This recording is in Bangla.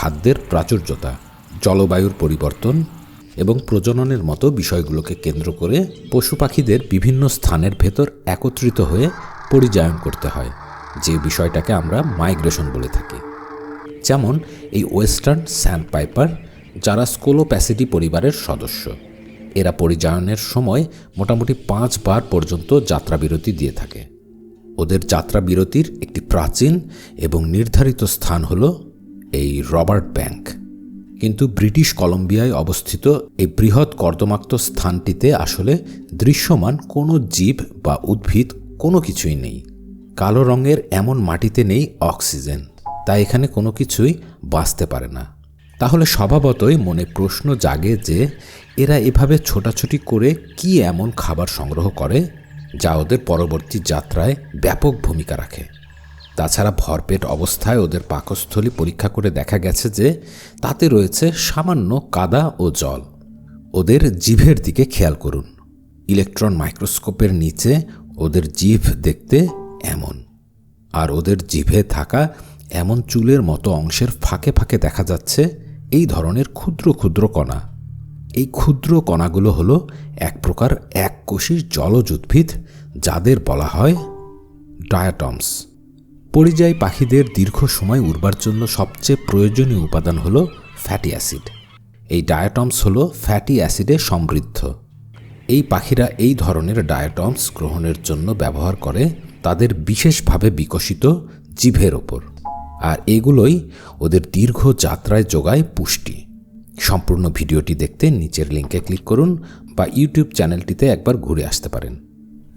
খাদ্যের প্রাচুর্যতা, জলবায়ুর পরিবর্তন এবং প্রজননের মতো বিষয়গুলোকে কেন্দ্র করে পশু পাখিদের বিভিন্ন স্থানের ভেতর একত্রিত হয়ে পরিযায়ন করতে হয়, যে বিষয়টাকে আমরা মাইগ্রেশন বলে থাকি। যেমন এই ওয়েস্টার্ন স্যান্ড পাইপার যারা স্কোলোপ্যাসিডি পরিবারের সদস্য, এরা পরিযায়নের সময় মোটামুটি পাঁচবার পর্যন্ত যাত্রাবিরতি দিয়ে থাকে। ওদের যাত্রা বিরতির একটি প্রাচীন এবং নির্ধারিত স্থান হল এই রবার্ট ব্যাংক। কিন্তু ব্রিটিশ কলম্বিয়ায় অবস্থিত এই বৃহৎ কর্দমাক্ত স্থানটিতে আসলে দৃশ্যমান কোনো জীব বা উদ্ভিদ কোনো কিছুই নেই। কালো রঙের এমন মাটিতে নেই অক্সিজেন তাই এখানে কোনো কিছুই বাঁচতে পারে না। তাহলে স্বভাবতই মনে প্রশ্ন জাগে যে, এরা এভাবে ছোটাছুটি করে কি এমন খাবার সংগ্রহ করে, যা ওদের পরবর্তী যাত্রায় ব্যাপক ভূমিকা রাখে? তাছাড়া ভরপেট অবস্থায় ওদের পাকস্থলী পরীক্ষা করে দেখা গেছে যে তাতে রয়েছে সামান্য কাদা ও জল। ওদের জিভের দিকে খেয়াল করুন। ইলেকট্রন মাইক্রোস্কোপের নিচে ওদের জিভ দেখতে এমন। আর ওদের জিভে থাকা এমন চুলের মতো অংশের ফাঁকে ফাঁকে দেখা যাচ্ছে এই ধরনের ক্ষুদ্র ক্ষুদ্র কণা। এই ক্ষুদ্র কণাগুলো হলো এক প্রকার এককোষী জলজ উদ্ভিদ যাদের বলা হয় ডায়াটমস। পরিযায়ী পাখিদের দীর্ঘ সময় উড়বার জন্য সবচেয়ে প্রয়োজনীয় উপাদান হল ফ্যাটি অ্যাসিড। এই ডায়াটমস হল ফ্যাটি অ্যাসিডে সমৃদ্ধ। এই পাখিরা এই ধরনের ডায়াটমস গ্রহণের জন্য ব্যবহার করে তাদের বিশেষভাবে বিকশিত জিভের ওপর। আর এগুলোই ওদের দীর্ঘ যাত্রায় যোগায় পুষ্টি। সম্পূর্ণ ভিডিওটি দেখতে নিচের লিঙ্কে ক্লিক করুন বা ইউটিউব চ্যানেলটিতে একবার ঘুরে আসতে পারেন।